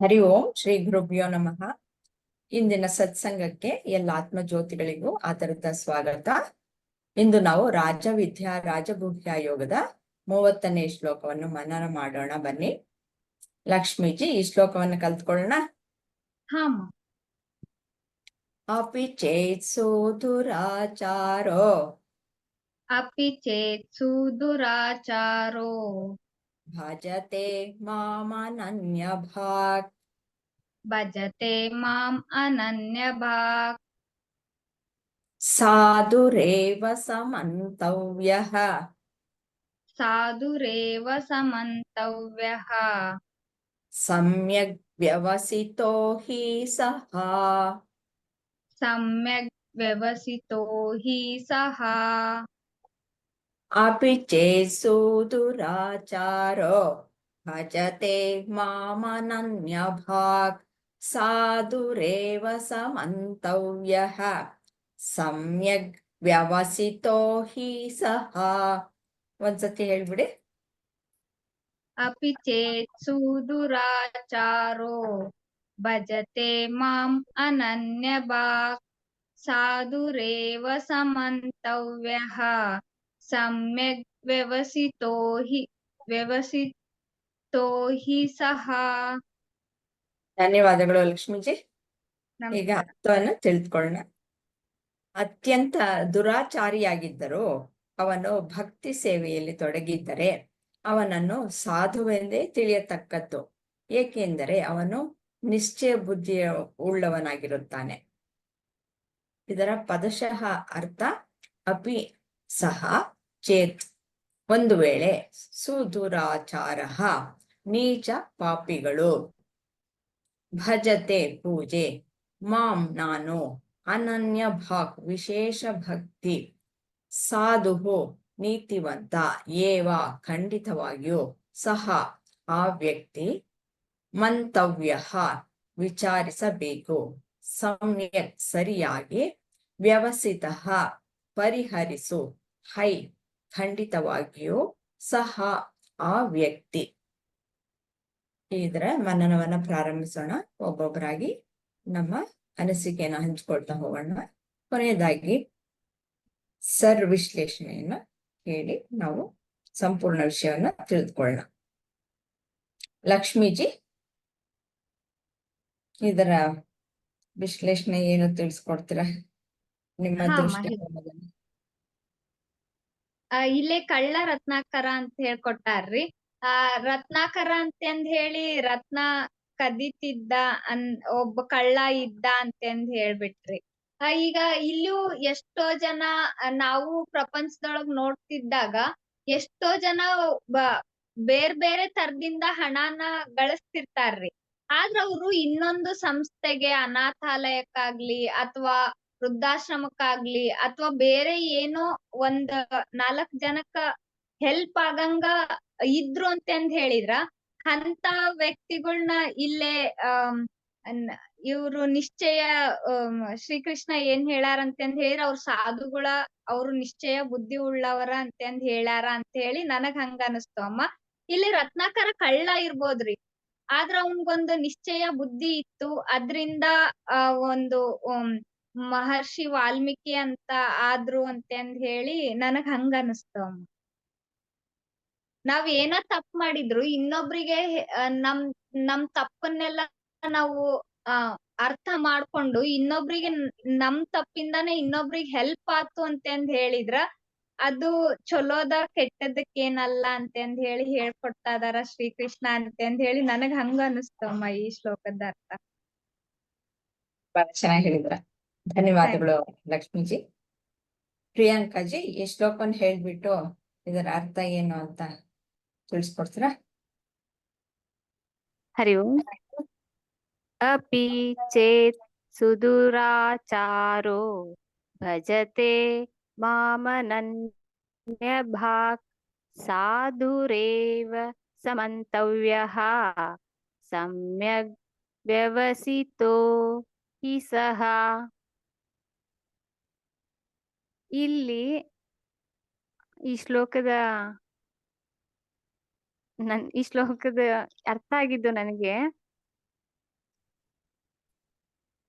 ಹರಿ ಓಂ ಶ್ರೀ ಗುರುಭ್ಯೋ ನಮಃ. ಇಂದಿನ ಸತ್ಸಂಗಕ್ಕೆ ಎಲ್ಲ ಆತ್ಮ ಜ್ಯೋತಿಗಳಿಗೂ ಆತರದ ಸ್ವಾಗತ. ಇಂದು ನಾವು ರಾಜ ವಿದ್ಯಾ ಯೋಗದ ಮೂವತ್ತನೇ ಶ್ಲೋಕವನ್ನು ಮನನ ಮಾಡೋಣ ಬನ್ನಿ. ಲಕ್ಷ್ಮೀಜಿ ಈ ಶ್ಲೋಕವನ್ನು ಕಲ್ತ್ಕೊಳ್ಳೋಣ? ಅಪಿ ಚೇತ್ ಸುಧುರಾಚಾರೋ ಅಪಿ ಚೇತ್ ಸುಧುರಾಚಾರೋ भजते मामनन्यभाक् भजते माम् भाग साधुरेव समन्तव्यः। साधुरेव समन्तव्यः। सम्यग् व्यवसितो हि सः। सम्यग् व्यवसितो हि सः। अपि चेत् सुदुराचारो भजते मामनन्यभाक् साधुरेव समन्तव्यः सम्यग् ವ್ಯವಸಿತೋ ಹಿ ಸಹ ಒಂದ್ಸತಿ ಹೇಳ್ಬಿಡಿ अपि चेत् सुदुराचारो भजते माम् अनन्यभाक् साधुरेव समन्तव्यः सम्यग् व्यवसितो हि व्यवसितो हि सः ಧನ್ಯವಾದಗಳು ಲಕ್ಷ್ಮೀಜಿ ಈಗ ನಮಸ್ಕಾರ. ಅರ್ಥವನ್ನು ತಿಳಿದುಕೊಳ್ಳೋಣ ಅತ್ಯಂತ ದುರಾಚಾರಿಯಾಗಿದ್ದರೂ ಅವನು ಭಕ್ತಿ ಸೇವೆಯಲ್ಲಿ ತೊಡಗಿದ್ದರೆ ಅವನನ್ನು ಸಾಧುವೆಂದೇ ತಿಳಿಯತಕ್ಕದ್ದು ಏಕೆಂದರೆ ಅವನು ನಿಶ್ಚಯ ಬುದ್ಧಿಯ ಉಳ್ಳವನಾಗಿರುತ್ತಾನೆ ಇದರ ಪದಶಃ ಅರ್ಥ ಅಪಿ ಸಹ ಚೇತ್. ಒಂದು ವೇಳೆ ಸುದುರಾಚಾರ ನೀಚ ಪಾಪಿಗಳು. ಭಜತೆ ಪೂಜೆ. ಮಾಂ ನಾನು ಅನನ್ಯ ಭಾಕ್ ವಿಶೇಷ ಭಕ್ತಿ. ಸಾಧು ನೀತಿವಂತ ಏವ ಖಂಡಿತವಾಗಿಯೂ ಸಹ ಆ ವ್ಯಕ್ತಿ ಮಂತವ್ಯ ವಿಚಾರಿಸಬೇಕು. ಸಮ್ಯಕ್ ಸರಿಯಾಗಿ ವ್ಯವಸ್ಥಿತ ಪರಿಹರಿಸು. ಹೈ ಖಂಡಿತವಾಗಿಯೂ ಸಹ ಆ ವ್ಯಕ್ತಿ. ಇದರ ಮನನವನ್ನ ಪ್ರಾರಂಭಿಸೋಣ. ಒಬ್ಬೊಬ್ಬರಾಗಿ ನಮ್ಮ ಅನಿಸಿಕೆಯನ್ನು ಹಂಚ್ಕೊಳ್ತಾ ಹೋಗೋಣ. ಕೊನೆಯದಾಗಿ ಸರ್ ವಿಶ್ಲೇಷಣೆಯನ್ನ ಹೇಳಿ ನಾವು ಸಂಪೂರ್ಣ ವಿಷಯವನ್ನ ತಿಳಿದುಕೊಳ್ಳೋಣ. ಲಕ್ಷ್ಮೀಜಿ ಇದರ ವಿಶ್ಲೇಷಣೆ ಏನು ತಿಳಿಸ್ಕೊಡ್ತೀರಾ? ನಿಮ್ಮ ದೃಷ್ಟಿ ದೃಷ್ಟಿಕೋನದಲ್ಲಿ. ಇಲ್ಲೇ ಕಳ್ಳ ರತ್ನಾಕರ ಅಂತ ಹೇಳ್ಕೊಟ್ಟಾರ್ರಿ. ಆ, ರತ್ನಾಕರ ಅಂತಂದ್ ಹೇಳಿ ರತ್ನ ಕದಿತಿದ್ದ ಅನ್, ಒಬ್ಬ ಕಳ್ಳ ಇದ್ದ ಅಂತಂದ್ ಹೇಳ್ಬಿಟ್ರಿ. ಈಗ ಇಲ್ಲೂ ಎಷ್ಟೋ ಜನ, ನಾವು ಪ್ರಪಂಚದೊಳಗ್ ನೋಡ್ತಿದ್ದಾಗ ಎಷ್ಟೋ ಜನ ಬೇರ್ ಬೇರೆ ತರದಿಂದ ಹಣನ ಗಳಿಸ್ತಿರ್ತಾರ್ರಿ. ಆದ್ರ ಅವ್ರು ಇನ್ನೊಂದು ಸಂಸ್ಥೆಗೆ ಅನಾಥಾಲಯಕ್ಕಾಗ್ಲಿ ಅಥವಾ ವೃದ್ಧಾಶ್ರಮಕ್ಕಾಗ್ಲಿ ಅಥವಾ ಬೇರೆ ಏನೋ ಒಂದ್ ನಾಲ್ಕ್ ಜನಕ್ಕ ಹೆಲ್ಪ್ ಆಗಂಗ ಇದ್ರು ಅಂತಂದ್ ಹೇಳಿದ್ರ ಅಂತ ವ್ಯಕ್ತಿಗಳನ್ನ ಇಲ್ಲೇ ಅನ್- ಇವ್ರು ನಿಶ್ಚಯ ಶ್ರೀಕೃಷ್ಣ ಏನ್ ಹೇಳ್ಯಾರ ಅಂತಂದ್ ಹೇಳಿದ್ರ, ಅವ್ರ ಸಾಧುಗಳ, ಅವ್ರು ನಿಶ್ಚಯ ಬುದ್ಧಿ ಉಳ್ಳವರ ಅಂತಂದ್ ಹೇಳ್ಯಾರ ಅಂತ ಹೇಳಿ ನನಗ್ ಹಂಗ ಅನಸ್ತು ಅಮ್ಮ. ಇಲ್ಲಿ ರತ್ನಾಕರ ಕಳ್ಳ ಇರ್ಬೋದ್ರಿ, ಆದ್ರ ಅವನ್ಗೊಂದು ನಿಶ್ಚಯ ಬುದ್ಧಿ ಇತ್ತು, ಅದ್ರಿಂದ, ಆ, ಒಂದು ಮಹರ್ಷಿ ವಾಲ್ಮೀಕಿ ಅಂತ ಆದ್ರು ಅಂತಂದ್ ಹೇಳಿ ನನಗ್ ಹಂಗ ಅನಸ್ತು ನಾವ್ ಏನ ತಪ್ಪ್ ಮಾಡಿದ್ರು, ಇನ್ನೊಬ್ರಿಗೆ ನಮ್ ನಮ್ ತಪ್ಪನ್ನೆಲ್ಲ ನಾವು ಅರ್ಥ ಮಾಡ್ಕೊಂಡು ಇನ್ನೊಬ್ರಿಗೆ ನಮ್ ತಪ್ಪಿಂದಾನೆ ಇನ್ನೊಬ್ರಿಗೆ ಹೆಲ್ಪ್ ಆತು ಅಂತಂದ್ ಹೇಳಿದ್ರ, ಅದು ಚಲೋದ ಕೆಟ್ಟದಕ್ಕೇನಲ್ಲ ಅಂತಂದ್ ಹೇಳಿ ಹೇಳ್ಕೊಡ್ತಾ ಇದಾರ ಶ್ರೀಕೃಷ್ಣ ಅಂತಂದ್ ಹೇಳಿ ನನಗ್ ಹಂಗ ಅನಿಸ್ತಮ್ಮ ಈ ಶ್ಲೋಕದ ಅರ್ಥ. ಬಹಳ ಚೆನ್ನಾಗಿ ಹೇಳಿದ್ರ. धन्यवाद लक्ष्मी जी प्रियांका जी श्लोक हेबिटो अर्थ ऐन अंतर हरिओंचारो भजते मामनन्य भाक साधुरेव समन्तव्यः सम्यग् व्यवसितो हि ಇಲ್ಲಿ ಈ ಶ್ಲೋಕದ ನನ್, ಈ ಶ್ಲೋಕದ ಅರ್ಥ ಆಗಿದ್ದು ನನಗೆ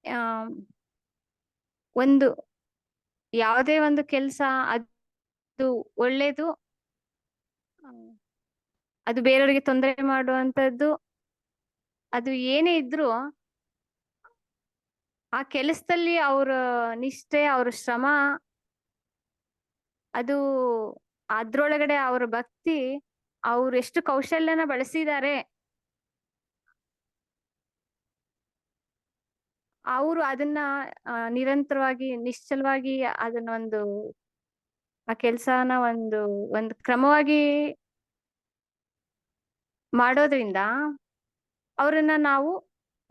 ಆ ಒಂದು ಯಾವುದೇ ಒಂದು ಕೆಲಸ ಅದು ಒಳ್ಳೇದು, ಅದು ಬೇರೆಯವರಿಗೆ ತೊಂದರೆ ಮಾಡುವಂತದ್ದು ಅದು ಏನೇ ಇದ್ರೂ ಆ ಕೆಲಸದಲ್ಲಿ ಅವ್ರ ನಿಷ್ಠೆ, ಅವ್ರ ಶ್ರಮ ಅದು ಅದ್ರೊಳಗಡೆ ಅವ್ರ ಭಕ್ತಿ ಅವ್ರು ಎಷ್ಟು ಕೌಶಲ್ಯನ ಬಳಸಿದ್ದಾರೆ. ಅವರು ಅದನ್ನ ನಿರಂತರವಾಗಿ, ನಿಶ್ಚಲವಾಗಿ ಅದನ್ನ ಒಂದು, ಆ ಕೆಲ್ಸನ ಒಂದು ಒಂದು ಕ್ರಮವಾಗಿ ಮಾಡೋದ್ರಿಂದ ಅವರನ್ನ ನಾವು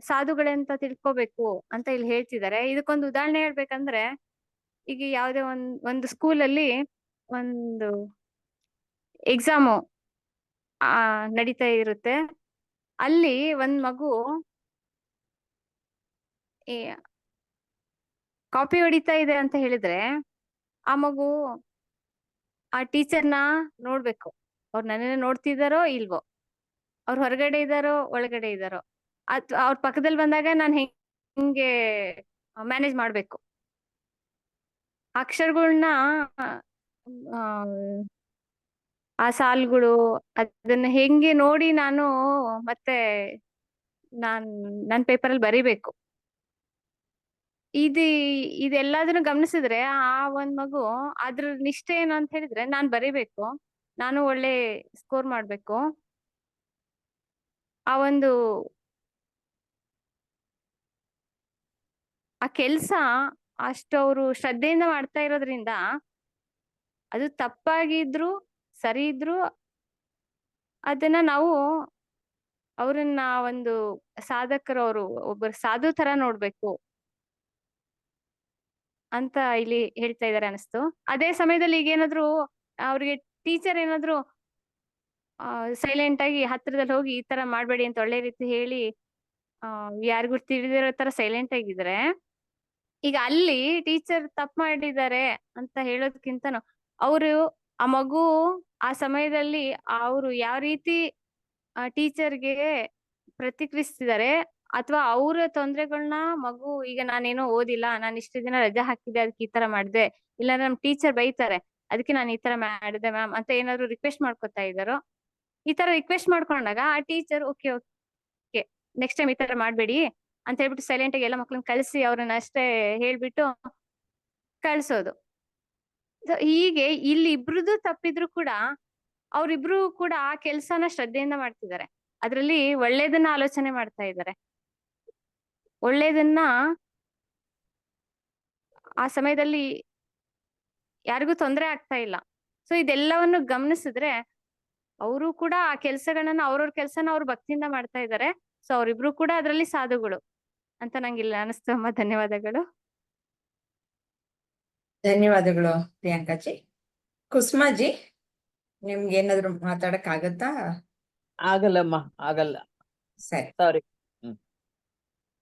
ಸಾಧುಗಳಂತ ತಿಳ್ಕೊಬೇಕು ಅಂತ ಇಲ್ಲಿ ಹೇಳ್ತಿದ್ದಾರೆ. ಇದಕ್ಕೊಂದು ಉದಾಹರಣೆ ಹೇಳ್ಬೇಕಂದ್ರೆ, ಈಗ ಯಾವುದೇ ಒಂದ್, ಒಂದು ಸ್ಕೂಲಲ್ಲಿ ಒಂದು ಎಕ್ಸಾಮು ನಡೀತಾ ಇರುತ್ತೆ. ಅಲ್ಲಿ ಒಂದ್ ಮಗು ಕಾಪಿ ಹೊಡಿತಾ ಇದೆ ಅಂತ ಹೇಳಿದ್ರೆ, ಆ ಮಗು ಆ ಟೀಚರ್ನ ನೋಡ್ಬೇಕು. ಅವ್ರು ನನ್ನನ್ನ ನೋಡ್ತಿದಾರೋ ಇಲ್ವೋ? ಅವ್ರು ಹೊರಗಡೆ ಇದಾರೋ, ಒಳಗಡೆ ಇದಾರೋ? ಅತ್ ಅವ್ರ ಪಕ್ಕದಲ್ಲಿ ಬಂದಾಗ ನಾನು ಹೆಂಗೆ ಮ್ಯಾನೇಜ್ ಮಾಡ್ಬೇಕು? ಅಕ್ಷರಗಳನ್ನ ಆ ಸಾಲುಗಳು ಅದನ್ನ ಹೆಂಗೆ ನೋಡಿ ನಾನು ಮತ್ತೆ ನಾನ್, ನನ್ ಪೇಪರಲ್ಲಿ ಬರಿಬೇಕು. ಇದು ಇದೆಲ್ಲದನ್ನು ಗಮನಿಸಿದ್ರೆ ಆ ಒಂದ್ ಮಗು ಅದ್ರ ನಿಷ್ಠೆ ಏನು ಅಂತ ಹೇಳಿದ್ರೆ ನಾನ್ ಬರಿಬೇಕು, ನಾನು ಒಳ್ಳೆ ಸ್ಕೋರ್ ಮಾಡ್ಬೇಕು. ಆ ಒಂದು ಆ ಕೆಲ್ಸ ಅಷ್ಟು ಅವರು ಶ್ರದ್ಧೆಯಿಂದ ಮಾಡ್ತಾ ಇರೋದ್ರಿಂದ ಅದು ತಪ್ಪಾಗಿದ್ರು, ಸರಿ ಇದ್ರು ಅದನ್ನ ನಾವು ಅವ್ರನ್ನ ಒಂದು ಸಾಧಕರು ಅವರು, ಒಬ್ಬರು ಸಾಧು ತರ ನೋಡ್ಬೇಕು. ಅಂತ ಇಲ್ಲಿ ಹೇಳ್ತಾ ಇದಾರೆ ಅನಿಸ್ತು. ಅದೇ ಸಮಯದಲ್ಲಿ ಈಗ ಏನಾದ್ರು ಅವ್ರಿಗೆ ಟೀಚರ್ ಏನಾದ್ರು ಸೈಲೆಂಟ್ ಆಗಿ ಹತ್ರದಲ್ಲಿ ಹೋಗಿ ಈ ತರ ಮಾಡ್ಬೇಡಿ ಅಂತ ಒಳ್ಳೆ ರೀತಿ ಹೇಳಿ ಯಾರಿಗೂ ತಿಳಿದಿರೋ ತರ ಸೈಲೆಂಟ್ ಆಗಿದ್ರೆ ಈಗ ಅಲ್ಲಿ ಟೀಚರ್ ತಪ್ಪು ಮಾಡಿದ್ದಾರೆ ಅಂತ ಹೇಳೋದಕ್ಕಿಂತನೂ ಅವರು ಆ ಮಗು ಆ ಸಮಯದಲ್ಲಿ ಅವರು ಯಾವ ರೀತಿ ಟೀಚರ್ಗೆ ಪ್ರತಿಕ್ರಿಯಿಸ್ತಿದ್ದಾರೆ ಅಥವಾ ಅವರ ತೊಂದರೆಗಳನ್ನ ಮಗು ಈಗ ನಾನೇನೋ ಓದಿಲ್ಲ, ನಾನು ಇಷ್ಟು ದಿನ ರಜೆ ಹಾಕಿದ್ದೆ, ಅದಕ್ಕೆ ಈ ತರ ಮಾಡಿದೆ ಇಲ್ಲ ನಮ್ ಟೀಚರ್ ಬೈತಾರೆ, ಅದಕ್ಕೆ ನಾನು ಈ ತರ ಮಾಡಿದೆ ಮ್ಯಾಮ್ ಅಂತ ಏನಾದ್ರು ರಿಕ್ವೆಸ್ಟ್ ಮಾಡ್ಕೊತಾ ಇದ್ದಾರೋ, ಈ ತರ ರಿಕ್ವೆಸ್ಟ್ ಮಾಡ್ಕೊಂಡಾಗ ಆ teacher okay okay next time ಈ ತರ ಮಾಡ್ಬೇಡಿ ಅಂತ ಹೇಳ್ಬಿಟ್ಟು ಸೈಲೆಂಟ್ ಆಗಿ ಎಲ್ಲ ಮಕ್ಳನ್ನ ಕಳಿಸಿ ಅವ್ರನ್ನ ಅಷ್ಟೇ ಹೇಳ್ಬಿಟ್ಟು ಕಳ್ಸೋದು. ಹೀಗೆ ಇಲ್ಲಿ ಇಬ್ರದ್ದು ತಪ್ಪಿದ್ರು ಕೂಡ ಅವ್ರಿಬ್ರು ಕೂಡ ಆ ಕೆಲ್ಸನ ಶ್ರದ್ಧೆಯಿಂದ ಮಾಡ್ತಿದ್ದಾರೆ. ಅದ್ರಲ್ಲಿ ಒಳ್ಳೇದನ್ನ ಆಲೋಚನೆ ಮಾಡ್ತಾ ಇದ್ದಾರೆ. ಒಳ್ಳೇದನ್ನ ಆ ಸಮಯದಲ್ಲಿ ಯಾರಿಗೂ ತೊಂದರೆ ಆಗ್ತಾ ಇಲ್ಲ. ಸೊ ಇದೆಲ್ಲವನ್ನು ಗಮನಿಸಿದ್ರೆ ಅವರು ಕೂಡ ಆ ಕೆಲ್ಸಗಳನ್ನ ಅವ್ರವ್ರ ಕೆಲ್ಸನ ಅವ್ರು ಭಕ್ತಿಯಿಂದ ಮಾಡ್ತಾ ಇದ್ದಾರೆ. ಸೊ ಅವ್ರಿಬ್ರು ಕೂಡ ಅದ್ರಲ್ಲಿ ಸಾಧುಗಳು ಅಂತ ನಂಗಿಲ್ಲ ಅನಿಸ್ತು. ಅಮ್ಮ, ಧನ್ಯವಾದಗಳು. ಧನ್ಯವಾದಗಳು ಪ್ರಿಯಾಂಕಾಜಿ ಕುಸುಮಾಜಿ ನಿಮ್ಗೆ ಏನಾದ್ರು ಮಾತಾಡಕ್ ಆಗತ್ತಾ? ಆಗಲ್ಲಮ್ಮ ಆಗಲ್ಲ. ಸರಿ. ಸಾರಿ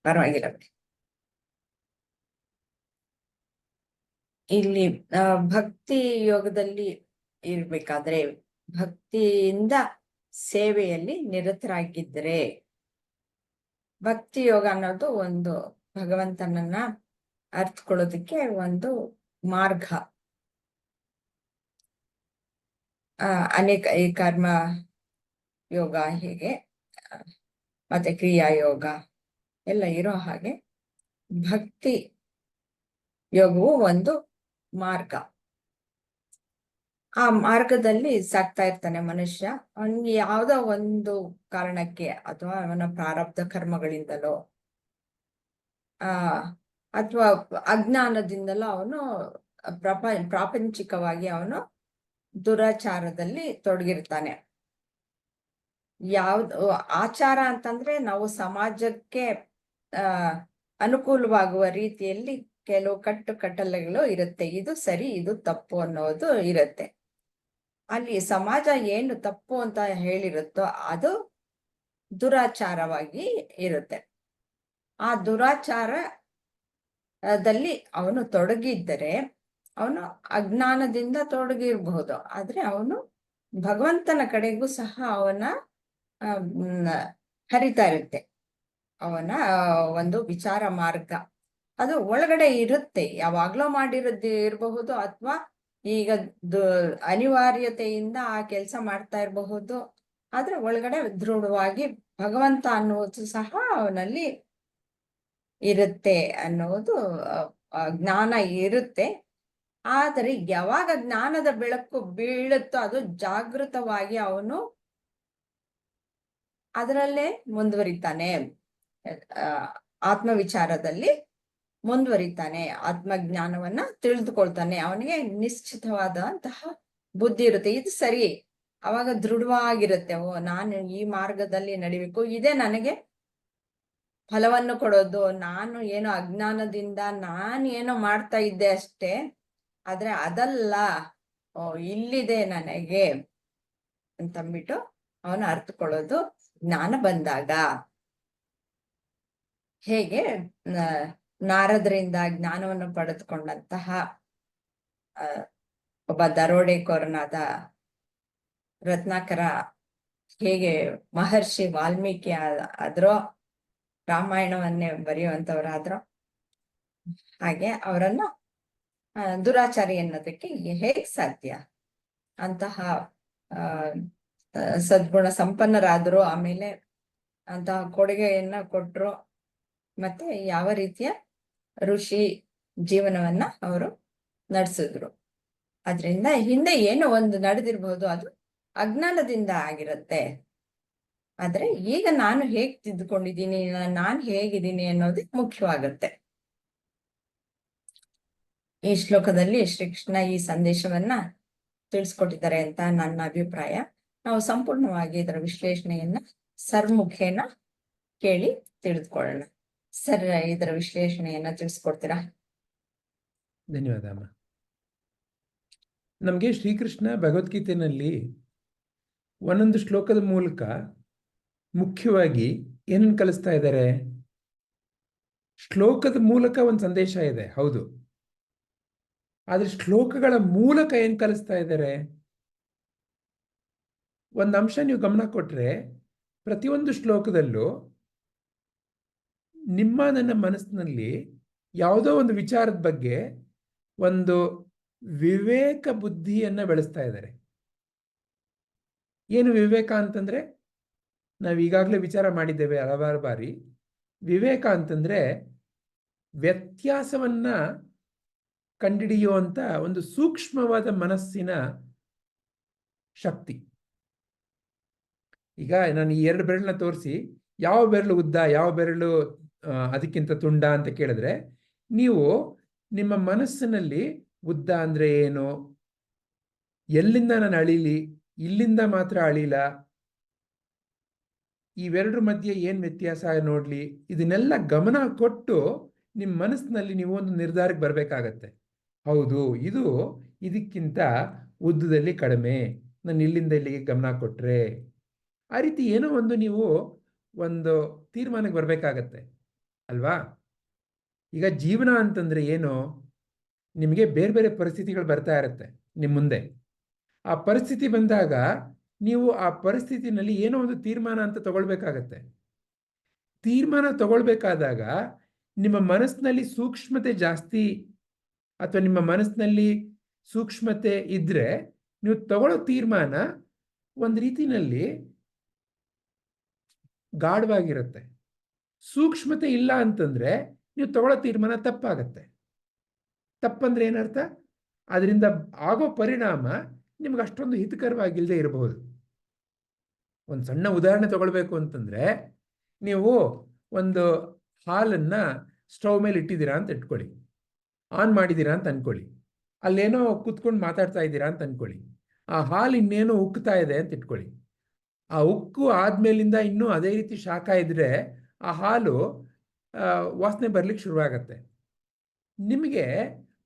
ಪರವಾಗಿಲ್ಲ ಬಿಡಿ. ಇಲ್ಲಿ ಭಕ್ತಿ ಯೋಗದಲ್ಲಿ ಇರ್ಬೇಕಾದ್ರೆ ಭಕ್ತಿಯಿಂದ ಸೇವೆಯಲ್ಲಿ ನಿರತರಾಗಿದ್ದರೆ ಭಕ್ತಿ ಯೋಗ ಅನ್ನೋದು ಒಂದು ಭಗವಂತನನ್ನ ಅರ್ಥಕೊಳ್ಳೋದಕ್ಕೆ ಒಂದು ಮಾರ್ಗ ಅನೇಕ ಈ ಕರ್ಮ ಯೋಗ ಹೀಗೆ ಮತ್ತೆ ಕ್ರಿಯಾ ಯೋಗ ಎಲ್ಲ ಇರೋ ಹಾಗೆ ಭಕ್ತಿ ಯೋಗವು ಒಂದು ಮಾರ್ಗ. ಆ ಮಾರ್ಗದಲ್ಲಿ ಸಾಕ್ತಾ ಇರ್ತಾನೆ ಮನುಷ್ಯ. ಅವನಿಗೆ ಯಾವ್ದೋ ಒಂದು ಕಾರಣಕ್ಕೆ ಅಥವಾ ಅವನ ಪ್ರಾರಬ್ಧ ಕರ್ಮಗಳಿಂದಲೋ, ಆ ಅಥವಾ ಅಜ್ಞಾನದಿಂದಲೂ ಅವನು ಪ್ರಪ, ಪ್ರಾಪಂಚಿಕವಾಗಿ ಅವನು ದುರಾಚಾರದಲ್ಲಿ ತೊಡಗಿರ್ತಾನೆ. ಯಾವ್ದು ಆಚಾರ ಅಂತಂದ್ರೆ ನಾವು ಸಮಾಜಕ್ಕೆ ಅನುಕೂಲವಾಗುವ ರೀತಿಯಲ್ಲಿ ಕೆಲವು ಕಟ್ಟು ಕಟ್ಟಲೆಗಳು ಇರುತ್ತೆ. ಇದು ಸರಿ, ಇದು ತಪ್ಪು ಅನ್ನೋದು ಇರುತ್ತೆ. ಅಲ್ಲಿ ಸಮಾಜ ಏನು ತಪ್ಪು ಅಂತ ಹೇಳಿರುತ್ತೋ ಅದು ದುರಾಚಾರವಾಗಿ ಇರುತ್ತೆ. ಆ ದುರಾಚಾರದಲ್ಲಿ ಅವನು ತೊಡಗಿದ್ದರೆ ಅವನು ಅಜ್ಞಾನದಿಂದ ತೊಡಗಿರಬಹುದು ಆದ್ರೆ ಅವನು ಭಗವಂತನ ಕಡೆಗೂ ಸಹ ಅವನ ಹರಿತಾ ಇರುತ್ತೆ. ಅವನ ಒಂದು ವಿಚಾರ ಮಾರ್ಗ. ಅದು ಒಳಗಡೆ ಇರುತ್ತೆ. ಯಾವಾಗ್ಲೋ ಮಾಡಿರೋದು ಇರಬಹುದು ಅಥವಾ ಈಗ ಅನಿವಾರ್ಯತೆಯಿಂದ ಆ ಕೆಲಸ ಮಾಡ್ತಾ ಇರಬಹುದು. ಆದ್ರೆ ಒಳಗಡೆ ದೃಢವಾಗಿ ಭಗವಂತ ಅನ್ನುವುದು ಸಹ ಅವನಲ್ಲಿ ಇರುತ್ತೆ ಅನ್ನೋದು ಜ್ಞಾನ ಇರುತ್ತೆ. ಆದರೆ ಯಾವಾಗ ಜ್ಞಾನದ ಬೆಳಕು ಬೀಳುತ್ತೋ ಅದು ಜಾಗೃತವಾಗಿ ಅವನು ಅದರಲ್ಲೇ ಮುಂದುವರಿತಾನೆ. ಆ, ಆತ್ಮವಿಚಾರದಲ್ಲಿ ಮುಂದುವರಿತಾನೆ. ಆತ್ಮಜ್ಞಾನವನ್ನ ತಿಳಿದುಕೊಳ್ತಾನೆ. ಅವನಿಗೆ ನಿಶ್ಚಿತವಾದಂತಹ ಬುದ್ಧಿ ಇರುತ್ತೆ. ಇದು ಸರಿ. ಅವಾಗ ದೃಢವಾಗಿರುತ್ತೆ. ಓ ನಾನು ಈ ಮಾರ್ಗದಲ್ಲಿ ನಡಿಬೇಕು. ಇದೇ ನನಗೆ ಫಲವನ್ನು ಕೊಡೋದು, ನಾನು ಏನೋ ಅಜ್ಞಾನದಿಂದ ನಾನು ಏನೋ ಮಾಡ್ತಾ ಇದ್ದೆ ಅಷ್ಟೇ. ಆದ್ರೆ ಅದಲ್ಲ ಇಲ್ಲಿದೆ ನನಗೆ ಅಂತಂದ್ಬಿಟ್ಟು ಅವನು ಅರ್ಥಕೊಳ್ಳೋದು ಜ್ಞಾನ ಬಂದಾಗ. ಹೇಗೆ? ನಾರದ್ರಿಂದ ಜ್ಞಾನವನ್ನು ಪಡೆದುಕೊಂಡಂತಹ ಒಬ್ಬ ದರೋಡೆಕೋರನಾದ ರತ್ನಾಕರ ಹೇಗೆ ಮಹರ್ಷಿ ವಾಲ್ಮೀಕಿ ಆದ್ರೋ ರಾಮಾಯಣವನ್ನೇ ಬರೆಯುವಂತವರಾದ್ರು. ಹಾಗೆ ಅವರನ್ನ ದುರಾಚಾರಿ ಅನ್ನೋದಕ್ಕೆ ಹೇಗೆ ಸಾಧ್ಯ? ಅಂತಹ ಸದ್ಗುಣ ಸಂಪನ್ನರಾದ್ರು, ಆಮೇಲೆ ಅಂತಹ ಕೊಡುಗೆಯನ್ನ ಕೊಟ್ರು, ಮತ್ತೆ ಯಾವ ರೀತಿಯ ಋಷಿ ಜೀವನವನ್ನ ಅವರು ನಡೆಸಿದ್ರು. ಅದರಿಂದ ಹಿಂದೆ ಏನೋ ಒಂದು ನಡೆದಿರ್ಬಹುದು ಅದು ಅಜ್ಞಾನದಿಂದ ಆಗಿರುತ್ತೆ. ಆದ್ರೆ ಈಗ ನಾನು ಹೇಗ್ ತಿದ್ದುಕೊಂಡಿದ್ದೀನಿ, ನಾನ್ ಹೇಗಿದ್ದೀನಿ ಅನ್ನೋದು ಮುಖ್ಯವಾಗುತ್ತೆ. ಈ ಶ್ಲೋಕದಲ್ಲಿ ಶ್ರೀಕೃಷ್ಣ ಈ ಸಂದೇಶವನ್ನ ತಿಳಿಸ್ಕೊಟ್ಟಿದ್ದಾರೆ ಅಂತ ನನ್ನ ಅಭಿಪ್ರಾಯ. ನಾವು ಸಂಪೂರ್ಣವಾಗಿ ಇದರ ವಿಶ್ಲೇಷಣೆಯನ್ನ ಸರ್ಮುಖೇನ ಕೇಳಿ ತಿಳಿದುಕೊಳ್ಳೋಣ. ಸರ್, ಇದರ ವಿಶ್ಲೇಷಣೆಯನ್ನ ತಿಳಿಸ್ಕೊಡ್ತೀರಾ? ಧನ್ಯವಾದ ಅಮ್ಮ. ನಮಗೆ ಶ್ರೀಕೃಷ್ಣ ಭಗವದ್ಗೀತೆಯಲ್ಲಿ ಒಂದೊಂದು ಶ್ಲೋಕದ ಮೂಲಕ ಮುಖ್ಯವಾಗಿ ಏನನ್ನು ಕಲಿಸ್ತಾ ಇದ್ದಾರೆ ಶ್ಲೋಕದ ಮೂಲಕ ಒಂದು ಸಂದೇಶ ಇದೆ, ಹೌದು. ಆದರೆ ಶ್ಲೋಕಗಳ ಮೂಲಕ ಏನು ಕಲಿಸ್ತಾ ಇದ್ದಾರೆ ಒಂದು ಅಂಶ ನೀವು ಗಮನ ಕೊಟ್ರೆ ಪ್ರತಿಯೊಂದು ಶ್ಲೋಕದಲ್ಲೂ ನಿಮ್ಮ ನನ್ನ ಮನಸ್ಸಿನಲ್ಲಿ ಯಾವುದೋ ಒಂದು ವಿಚಾರದ ಬಗ್ಗೆ ಒಂದು ವಿವೇಕ ಬುದ್ಧಿಯನ್ನು ಬೆಳೆಸ್ತಾ ಇದ್ದಾರೆ ಏನು ವಿವೇಕ ಅಂತಂದ್ರೆ ನಾವು ಈಗಾಗಲೇ ವಿಚಾರ ಮಾಡಿದ್ದೇವೆ ಹಲವಾರು ಬಾರಿ. ವಿವೇಕ ಅಂತಂದ್ರೆ ವ್ಯತ್ಯಾಸವನ್ನ ಕಂಡಿಡಿಯುವಂತ ಒಂದು ಸೂಕ್ಷ್ಮವಾದ ಮನಸ್ಸಿನ ಶಕ್ತಿ. ಈಗ ನಾನು ಈ ಎರಡು ಬೆರಳನ್ನ ತೋರಿಸಿ, ಯಾವ ಬೆರಳು ಉದ್ದ, ಯಾವ ಬೆರಳು ಅದಕ್ಕಿಂತ ತುಂಡ ಅಂತ ಕೇಳಿದ್ರೆ, ನೀವು ನಿಮ್ಮ ಮನಸ್ಸಿನಲ್ಲಿ ಉದ್ದ ಅಂದ್ರೆ ಏನು? ಎಲ್ಲಿಂದ ನಾನು ಅಳಿಲಿ? ಇಲ್ಲಿಂದ ಮಾತ್ರ ಅಳಿಲ? ಇವೆರಡರ ಮಧ್ಯೆ ಏನು ವ್ಯತ್ಯಾಸ ನೋಡಲಿ? ಇದನ್ನೆಲ್ಲ ಗಮನ ಕೊಟ್ಟು ನಿಮ್ಮ ಮನಸ್ಸಿನಲ್ಲಿ ನೀವು ಒಂದು ನಿರ್ಧಾರಕ್ಕೆ ಬರಬೇಕಾಗತ್ತೆ. ಹೌದು, ಇದು ಇದಕ್ಕಿಂತ ಉದ್ದದಲ್ಲಿ ಕಡಿಮೆ. ನಾನು ಇಲ್ಲಿಂದ ಇಲ್ಲಿಗೆ ಗಮನ ಕೊಟ್ಟರೆ ಆ ರೀತಿ ಏನೋ ಒಂದು ನೀವು ಒಂದು ತೀರ್ಮಾನಕ್ಕೆ ಬರಬೇಕಾಗತ್ತೆ, ಅಲ್ವಾ? ಈಗ ಜೀವನ ಅಂತಂದರೆ ಏನು? ನಿಮಗೆ ಬೇರೆ ಬೇರೆ ಪರಿಸ್ಥಿತಿಗಳು ಬರ್ತಾ ಇರುತ್ತೆ ನಿಮ್ಮ ಮುಂದೆ. ಆ ಪರಿಸ್ಥಿತಿ ಬಂದಾಗ ನೀವು ಆ ಪರಿಸ್ಥಿತಿನಲ್ಲಿ ಏನೋ ಒಂದು ತೀರ್ಮಾನ ಅಂತ ತಗೊಳ್ಬೇಕಾಗತ್ತೆ. ತೀರ್ಮಾನ ತಗೊಳ್ಬೇಕಾದಾಗ ನಿಮ್ಮ ಮನಸ್ಸಿನಲ್ಲಿ ಸೂಕ್ಷ್ಮತೆ ಜಾಸ್ತಿ ಅಥವಾ ನಿಮ್ಮ ಮನಸ್ಸಿನಲ್ಲಿ ಸೂಕ್ಷ್ಮತೆ ಇದ್ರೆ ನೀವು ತಗೊಳ್ಳೋ ತೀರ್ಮಾನ ಒಂದು ರೀತಿನಲ್ಲಿ ಗಾಢವಾಗಿರುತ್ತೆ. ಸೂಕ್ಷ್ಮತೆ ಇಲ್ಲ ಅಂತಂದ್ರೆ ನೀವು ತಗೊಳ್ಳೋ ತೀರ್ಮಾನ ತಪ್ಪಾಗತ್ತೆ. ತಪ್ಪಂದ್ರೆ ಏನರ್ಥ? ಅದರಿಂದ ಆಗೋ ಪರಿಣಾಮ ನಿಮ್ಗೆ ಅಷ್ಟೊಂದು ಹಿತಕರವಾಗಿಲ್ಲದೆ ಇರಬಹುದು. ಒಂದು ಸಣ್ಣ ಉದಾಹರಣೆ ತಗೊಳ್ಬೇಕು ಅಂತಂದ್ರೆ, ನೀವು ಒಂದು ಹಾಲನ್ನ ಸ್ಟವ್ ಮೇಲೆ ಇಟ್ಟಿದ್ದೀರಾ ಅಂತ ಇಟ್ಕೊಳ್ಳಿ. ಆನ್ ಮಾಡಿದ್ದೀರಾ ಅಂತ ಅನ್ಕೊಳ್ಳಿ. ಅಲ್ಲೇನೋ ಕೂತ್ಕೊಂಡು ಮಾತಾಡ್ತಾ ಇದ್ದೀರಾ ಅಂತ ಅನ್ಕೊಳ್ಳಿ. ಆ ಹಾಲು ಇನ್ನೇನೋ ಉಕ್ತಾ ಇದೆ ಅಂತ ಇಟ್ಕೊಳ್ಳಿ. ಆ ಉಕ್ಕು ಆದ್ಮೇಲಿಂದ ಇನ್ನೂ ಅದೇ ರೀತಿ ಶಾಖ ಇದ್ದರೆ ಆ ಹಾಲು ವಾಸನೆ ಬರ್ಲಿಕ್ಕೆ ಶುರುವಾಗತ್ತೆ. ನಿಮಗೆ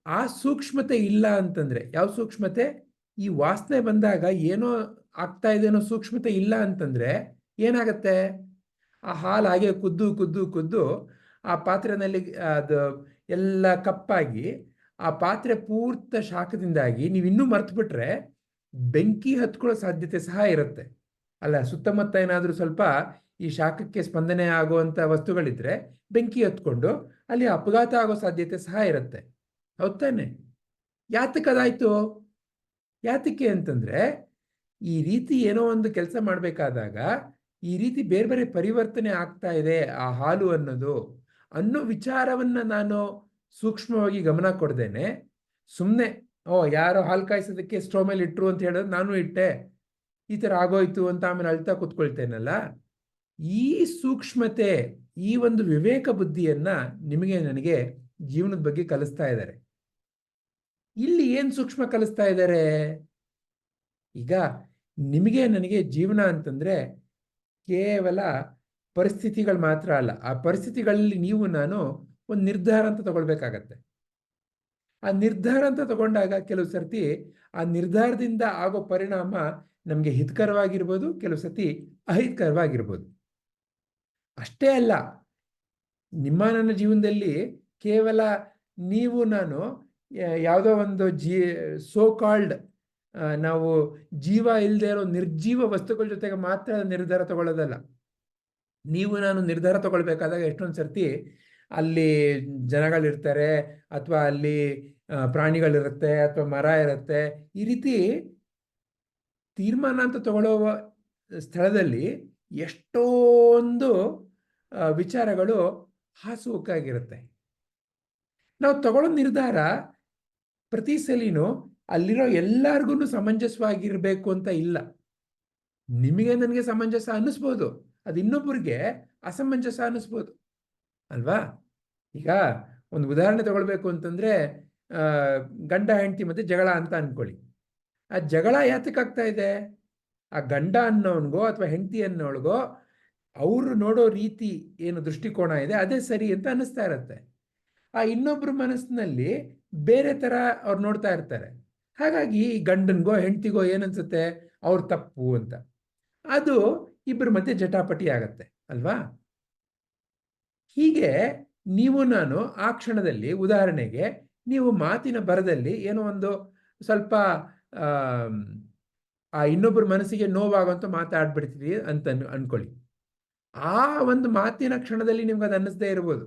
ಆ ಸೂಕ್ಷ್ಮತೆ ಇಲ್ಲ ಅಂತಂದ್ರೆ, ಯಾವ ಸೂಕ್ಷ್ಮತೆ? ಈ ವಾಸನೆ ಬಂದಾಗ ಏನೋ ಆಗ್ತಾ ಇದೆ ಅನ್ನೋ ಸೂಕ್ಷ್ಮತೆ ಇಲ್ಲ ಅಂತಂದ್ರೆ ಏನಾಗತ್ತೆ? ಆ ಹಾಲು ಹಾಗೆ ಕುದ್ದು ಕುದ್ದು ಕುದ್ದು ಆ ಪಾತ್ರೆನಲ್ಲಿ ಅದು ಎಲ್ಲ ಕಪ್ಪಾಗಿ ಆ ಪಾತ್ರೆ ಪೂರ್ತ ಶಾಖದಿಂದಾಗಿ ನೀವು ಇನ್ನೂ ಮರ್ತು ಬಿಟ್ರೆ ಬೆಂಕಿ ಹತ್ಕೊಳ್ಳೋ ಸಾಧ್ಯತೆ ಸಹ ಇರುತ್ತೆ. ಅಲ್ಲ, ಸುತ್ತಮುತ್ತ ಏನಾದರೂ ಸ್ವಲ್ಪ ಈ ಶಾಖಕ್ಕೆ ಸ್ಪಂದನೆ ಆಗುವಂತ ವಸ್ತುಗಳಿದ್ರೆ ಬೆಂಕಿ ಹತ್ಕೊಂಡು ಅಲ್ಲಿ ಅಪಘಾತ ಆಗೋ ಸಾಧ್ಯತೆ ಸಹ ಇರುತ್ತೆ. ಹೌದ್ ತಾನೆ? ಯಾತಕ್ಕದಾಯ್ತು ಯಾತಕ್ಕೆ ಅಂತಂದ್ರೆ, ಈ ರೀತಿ ಏನೋ ಒಂದು ಕೆಲಸ ಮಾಡಬೇಕಾದಾಗ, ಈ ರೀತಿ ಬೇರೆ ಬೇರೆ ಪರಿವರ್ತನೆ ಆಗ್ತಾ ಇದೆ ಆ ಹಾಲು ಅನ್ನೋದು ಅನ್ನೋ ವಿಚಾರವನ್ನ ನಾನು ಸೂಕ್ಷ್ಮವಾಗಿ ಗಮನ ಕೊಡ್ದೇನೆ. ಸುಮ್ಮನೆ ಓ, ಯಾರೋ ಹಾಲು ಕಾಯಿಸೋದಕ್ಕೆ ಸ್ಟೋ ಮೇಲೆ ಇಟ್ಟರು ಅಂತ ಹೇಳಿದ್ರೆ ನಾನು ಇಟ್ಟೆ. ಈ ಥರ ಆಗೋಯ್ತು ಅಂತ ಆಮೇಲೆ ಅಳ್ತಾ ಕೂತ್ಕೊಳ್ತೇನಲ್ಲ? ಈ ಸೂಕ್ಷ್ಮತೆ, ಈ ಒಂದು ವಿವೇಕ ಬುದ್ಧಿಯನ್ನ ನಿಮಗೆ, ನನಗೆ ಜೀವನದ ಬಗ್ಗೆ ಕಲಿಸ್ತಾ ಇದ್ದಾರೆ. ಇಲ್ಲಿ ಏನ್ ಸೂಕ್ಷ್ಮ ಕಲಿಸ್ತಾ ಇದ್ದಾರೆ ಈಗ ನಿಮಗೆ ನನಗೆ ಜೀವನ ಅಂತಂದ್ರೆ ಕೇವಲ ಪರಿಸ್ಥಿತಿಗಳು ಮಾತ್ರ ಅಲ್ಲ. ಆ ಪರಿಸ್ಥಿತಿಗಳಲ್ಲಿ ನೀವು ನಾನು ಒಂದು ನಿರ್ಧಾರ ಅಂತ ತಗೊಳ್ಬೇಕಾಗತ್ತೆ. ಆ ನಿರ್ಧಾರ ಅಂತ ತಗೊಂಡಾಗ ಕೆಲವು ಸರ್ತಿ ಆ ನಿರ್ಧಾರದಿಂದ ಆಗೋ ಪರಿಣಾಮ ನಮಗೆ ಹಿತಕರವಾಗಿರ್ಬೋದು, ಕೆಲವು ಸರ್ತಿ ಅಹಿತಕರವಾಗಿರ್ಬೋದು. ಅಷ್ಟೇ ಅಲ್ಲ, ನಿಮ್ಮ ನನ್ನ ಜೀವನದಲ್ಲಿ ಕೇವಲ ನೀವು ನಾನು ಯಾವುದೋ ಒಂದು ಜೀ ಸೋ ಕಾಲ್ಡ್ ನಾವು ಜೀವ ಇಲ್ಲದೆ ಇರೋ ನಿರ್ಜೀವ ವಸ್ತುಗಳ ಜೊತೆಗೆ ಮಾತ್ರ ನಿರ್ಧಾರ ತಗೊಳ್ಳೋದಲ್ಲ. ನೀವು ನಾನು ನಿರ್ಧಾರ ತಗೊಳ್ಬೇಕಾದಾಗ ಎಷ್ಟೊಂದು ಸರ್ತಿ ಅಲ್ಲಿ ಜನಗಳಿರ್ತಾರೆ ಅಥವಾ ಅಲ್ಲಿ ಪ್ರಾಣಿಗಳಿರುತ್ತೆ ಅಥವಾ ಮರ ಇರುತ್ತೆ. ಈ ರೀತಿ ತೀರ್ಮಾನ ಅಂತ ತಗೊಳ್ಳುವ ಸ್ಥಳದಲ್ಲಿ ಎಷ್ಟೊಂದು ವಿಚಾರಗಳು ಹಾಸುಹುಕ್ಕಾಗಿರುತ್ತೆ. ನಾವು ತಗೊಳ್ಳೋ ನಿರ್ಧಾರ ಪ್ರತಿ ಸಲಿನೂ ಅಲ್ಲಿರೋ ಎಲ್ಲಾರ್ಗು ಸಮಂಜಸವಾಗಿರ್ಬೇಕು ಅಂತ ಇಲ್ಲ. ನಿಮಗೆ ನನಗೆ ಸಮಂಜಸ ಅನ್ನಿಸ್ಬೋದು. ಅದು ಇನ್ನೊಬ್ಬರಿಗೆ ಅಸಮಂಜಸ ಅನ್ನಿಸ್ಬೋದು. ಅಲ್ವಾ? ಈಗ ಒಂದು ಉದಾಹರಣೆ ತಗೊಳ್ಬೇಕು ಅಂತಂದ್ರೆ ಗಂಡ ಹೆಂಡತಿ ಮತ್ತೆ ಜಗಳ ಅಂತ ಅನ್ಕೊಳ್ಳಿ. ಆ ಜಗಳ ಯಾತಕ್ಕಾಗ್ತಾ ಇದೆ? ಆ ಗಂಡ ಅನ್ನೋನ್ಗೋ ಅಥವಾ ಹೆಂಡತಿ ಅನ್ನೋಳ್ಗೋ ಅವರು ನೋಡೋ ರೀತಿ ಏನು ದೃಷ್ಟಿಕೋನ ಇದೆ, ಅದೇ ಸರಿ ಅಂತ ಅನ್ನಿಸ್ತಾ ಇರತ್ತೆ. ಆ ಇನ್ನೊಬ್ಬರ ಮನಸ್ಸಿನಲ್ಲಿ ಬೇರೆ ತರ ಅವ್ರು ನೋಡ್ತಾ ಇರ್ತಾರೆ. ಹಾಗಾಗಿ ಗಂಡನ್ಗೋ, ಹೆಂಡತಿಗೋ ಏನನ್ಸುತ್ತೆ? ಅವ್ರ ತಪ್ಪು ಅಂತ. ಅದು ಇಬ್ಬರ ಮಧ್ಯೆ ಜಟಾಪಟಿ ಆಗತ್ತೆ, ಅಲ್ವಾ? ಹೀಗೆ ನೀವು ನಾನು ಆ ಕ್ಷಣದಲ್ಲಿ ಉದಾಹರಣೆಗೆ ನೀವು ಮಾತಿನ ಬರದಲ್ಲಿ ಏನೋ ಒಂದು ಸ್ವಲ್ಪ ಆ ಇನ್ನೊಬ್ಬರ ಮನಸ್ಸಿಗೆ ನೋವಾಗುವಂತ ಮಾತಾಡ್ಬಿಡ್ತೀರಿ ಅಂತ ಅನ್ಕೊಳ್ಳಿ. ಆ ಒಂದು ಮಾತಿನ ಕ್ಷಣದಲ್ಲಿ ನಿಮ್ಗೆ ಅದು ಅನ್ನಿಸ್ದೇ ಇರ್ಬೋದು.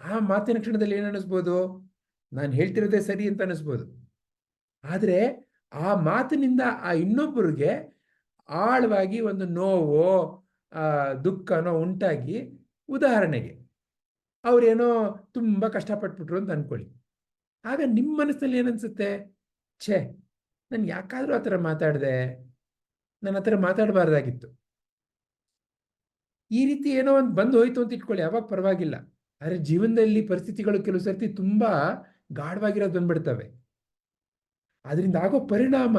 ಆ ಮಾತಿನ ಕ್ಷಣದಲ್ಲಿ ಏನು ಅನ್ನಿಸ್ಬೋದು? ನಾನು ಹೇಳ್ತಿರೋದೇ ಸರಿ ಅಂತ ಅನಿಸ್ಬೋದು. ಆದರೆ ಆ ಮಾತಿನಿಂದ ಆ ಇನ್ನೊಬ್ಬರಿಗೆ ಆಳವಾಗಿ ಒಂದು ನೋವೋ ದುಃಖನೋ ಉಂಟಾಗಿ ಉದಾಹರಣೆಗೆ, ಅವರೇನೋ ತುಂಬ ಕಷ್ಟಪಟ್ಬಿಟ್ರು ಅಂತ ಅನ್ಕೊಳ್ಳಿ. ಆಗ ನಿಮ್ಮ ಮನಸ್ಸಿನಲ್ಲಿ ಏನನ್ಸುತ್ತೆ? ಛೇ ನಾನು ಯಾಕಾದರೂ ಆ ಥರ ಮಾತಾಡಿದೆ. ನಾನು ಆ ಥರ ಮಾತಾಡಬಾರ್ದಾಗಿತ್ತು. ಈ ರೀತಿ ಏನೋ ಒಂದು ಬಂದು ಹೋಯ್ತು ಅಂತ ಇಟ್ಕೊಳ್ಳಿ ಯಾವಾಗ ಪರವಾಗಿಲ್ಲ. ಆದರೆ ಜೀವನದಲ್ಲಿ ಪರಿಸ್ಥಿತಿಗಳು ಕೆಲವು ಸರ್ತಿ ತುಂಬಾ ಗಾಢವಾಗಿರೋದು ಬಂದ್ಬಿಡ್ತವೆ. ಅದರಿಂದ ಆಗೋ ಪರಿಣಾಮ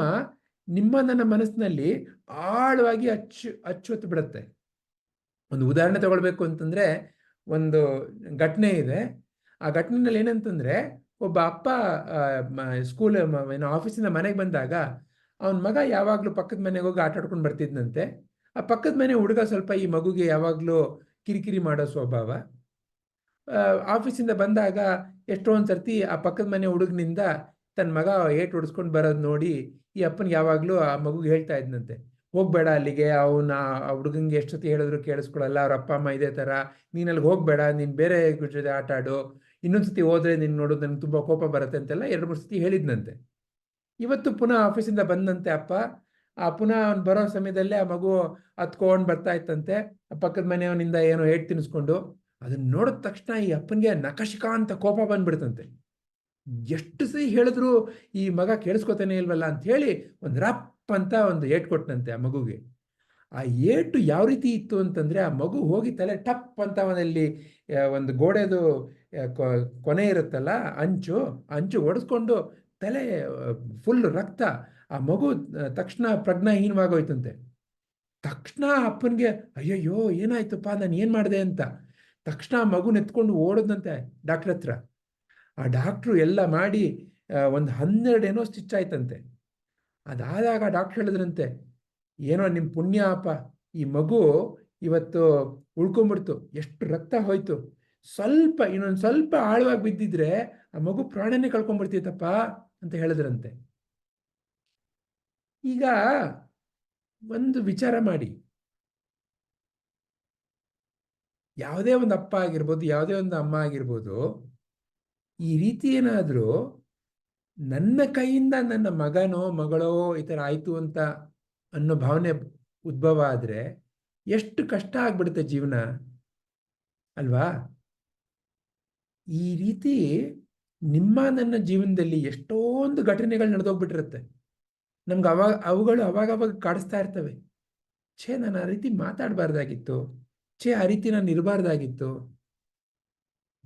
ನಿಮ್ಮ ನನ್ನ ಮನಸ್ಸಿನಲ್ಲಿ ಆಳವಾಗಿ ಅಚ್ಚು, ಅಚ್ಚೊತ್ತು ಬಿಡುತ್ತೆ. ಒಂದು ಉದಾಹರಣೆ ತಗೊಳ್ಬೇಕು ಅಂತಂದ್ರೆ ಒಂದು ಘಟನೆ ಇದೆ. ಆ ಘಟನೆಯಲ್ಲಿ ಏನಂತಂದ್ರೆ ಒಬ್ಬ ಅಪ್ಪ ಸ್ಕೂಲ್ ಏನು ಆಫೀಸಿಂದ ಮನೆಗೆ ಬಂದಾಗ ಅವನ ಮಗ ಯಾವಾಗಲೂ ಪಕ್ಕದ ಮನೆಗೆ ಹೋಗಿ ಆಟ ಆಡ್ಕೊಂಡು ಬರ್ತಿದ್ನಂತೆ. ಆ ಪಕ್ಕದ ಮನೆ ಹುಡುಗ ಸ್ವಲ್ಪ ಈ ಮಗುಗೆ ಯಾವಾಗಲೂ ಕಿರಿಕಿರಿ ಮಾಡೋ ಸ್ವಭಾವ. ಆಫೀಸಿಂದ ಬಂದಾಗ ಎಷ್ಟೊಂದು ಸರ್ತಿ ಆ ಪಕ್ಕದ ಮನೆ ಹುಡುಗನಿಂದ ತನ್ನ ಮಗ ಏಟ್ ಹೊಡಿಸ್ಕೊಂಡು ಬರೋದು ನೋಡಿ ಈ ಅಪ್ಪನಿಗೆ ಯಾವಾಗಲೂ ಆ ಮಗುಗೆ ಹೇಳ್ತಾ ಇದ್ನಂತೆ. ಹೋಗ್ಬೇಡ ಅಲ್ಲಿಗೆ, ಅವನ ಆ ಹುಡುಗಂಗೆ ಎಷ್ಟು ಸತಿ ಹೇಳಿದ್ರು ಕೇಳಿಸ್ಕೊಳಲ್ಲ, ಅವ್ರ ಅಪ್ಪ, ಅಮ್ಮ ಇದೇ ಥರ ನೀನು ಅಲ್ಲಿಗೆ ಹೋಗ್ಬೇಡ, ನೀನು ಬೇರೆ ಜೊತೆ ಆಟ ಆಡು. ಇನ್ನೊಂದು ಸತಿ ಹೋದ್ರೆ ನೀನು ನೋಡೋದು ನನಗೆ ತುಂಬ ಕೋಪ ಬರುತ್ತೆ ಅಂತೆಲ್ಲ ಎರಡು ಮೂರು ಸತಿ ಹೇಳಿದ್ನಂತೆ. ಇವತ್ತು ಪುನಃ ಆಫೀಸಿಂದ ಬಂದಂತೆ ಅಪ್ಪ, ಆ ಪುನಃ ಅವ್ನು ಬರೋ ಸಮಯದಲ್ಲೇ ಆ ಮಗು ಹತ್ಕೊಂಡು ಬರ್ತಾ ಇತ್ತಂತೆ. ಪಕ್ಕದ ಮನೆಯವನಿಂದ ಏನೋ ಹೇಟ್ ತಿನ್ನಿಸ್ಕೊಂಡು ಅದನ್ನ ನೋಡಿದ ತಕ್ಷಣ ಈ ಅಪ್ಪನಿಗೆ ನಕಶಿಕ ಅಂತ ಕೋಪ ಬಂದ್ಬಿಡ್ತಂತೆ. ಎಷ್ಟು ಸರಿ ಹೇಳಿದ್ರು ಈ ಮಗ ಕೇಳಿಸ್ಕೊತಾನೆ ಇಲ್ವಲ್ಲ ಅಂತ ಹೇಳಿ ಒಂದು ರಪ್ ಅಂತ ಒಂದು ಏಟ್ ಕೊಟ್ಟನಂತೆ ಆ ಮಗುಗೆ. ಆ ಏಟು ಯಾವ ರೀತಿ ಇತ್ತು ಅಂತಂದ್ರೆ ಆ ಮಗು ಹೋಗಿ ತಲೆ ಟಪ್ ಅಂತ ಅವನಲ್ಲಿ ಒಂದು ಗೋಡೆದು ಕೊನೆ ಇರುತ್ತಲ್ಲ ಅಂಚು ಅಂಚು ಒಡೆಸ್ಕೊಂಡು ತಲೆ ಫುಲ್ ರಕ್ತ ಆ ಮಗು ತಕ್ಷಣ ಪ್ರಜ್ಞಾಹೀನವಾಗೋಯ್ತಂತೆ ತಕ್ಷಣ ಅಪ್ಪನಿಗೆ, ಅಯ್ಯಯ್ಯೋ, ಏನಾಯ್ತಪ್ಪ, ನಾನು ಏನು ಮಾಡಿದೆ? ಅಂತ ತಕ್ಷಣ ಮಗು ನೆತ್ಕೊಂಡು ಓಡೋದಂತೆ ಡಾಕ್ಟರ್ ಹತ್ರ. ಆ ಡಾಕ್ಟ್ರು ಎಲ್ಲ ಮಾಡಿ ಒಂದು ಹನ್ನೆರಡು ಏನೋ ಸ್ಟಿಚ್ ಆಯ್ತಂತೆ. ಅದಾದಾಗ ಡಾಕ್ಟರ್ ಹೇಳಿದ್ರಂತೆ, ಏನೋ ನಿಮ್ಮ ಪುಣ್ಯ ಅಪ್ಪ, ಈ ಮಗು ಇವತ್ತು ಉಳ್ಕೊಂಬಿಡ್ತು ಎಷ್ಟು ರಕ್ತ ಹೋಯ್ತು. ಸ್ವಲ್ಪ, ಇನ್ನೊಂದು ಸ್ವಲ್ಪ ಆಳವಾಗಿ ಬಿದ್ದಿದ್ರೆ ಆ ಮಗು ಪ್ರಾಣನೇ ಕಳ್ಕೊಂಡ್ಬಿಡ್ತಿತ್ತಪ್ಪ ಅಂತ ಹೇಳಿದ್ರಂತೆ. ಈಗ ಒಂದು ವಿಚಾರ ಮಾಡಿ. ಯಾವುದೇ ಒಂದು ಅಪ್ಪ ಆಗಿರ್ಬೋದು, ಯಾವುದೇ ಒಂದು ಅಮ್ಮ ಆಗಿರ್ಬೋದು, ಈ ರೀತಿ ಏನಾದರೂ ನನ್ನ ಕೈಯಿಂದ ನನ್ನ ಮಗನೋ, ಮಗಳೋ ಈ ಥರ ಆಯಿತು ಅಂತ ಅನ್ನೋ ಭಾವನೆ ಉದ್ಭವ ಆದರೆ ಎಷ್ಟು ಕಷ್ಟ ಆಗ್ಬಿಡುತ್ತೆ ಜೀವನ? ಅಲ್ವಾ? ಈ ರೀತಿ ನಿಮ್ಮ, ನನ್ನ ಜೀವನದಲ್ಲಿ ಎಷ್ಟೊಂದು ಘಟನೆಗಳು ನಡೆದೋಗ್ಬಿಟ್ಟಿರುತ್ತೆ. ನಮ್ಗೆ ಅವಾಗ, ಅವುಗಳು ಅವಾಗವಾಗ ಅವಾಗ ಕಾಡಿಸ್ತಾ ಇರ್ತವೆ. ಛೇ, ನಾನು ಆ ರೀತಿ ಮಾತಾಡಬಾರ್ದಾಗಿತ್ತು. ಛೇ ಆ ರೀತಿ ನಾನು ಇರಬಾರ್ದಾಗಿತ್ತು.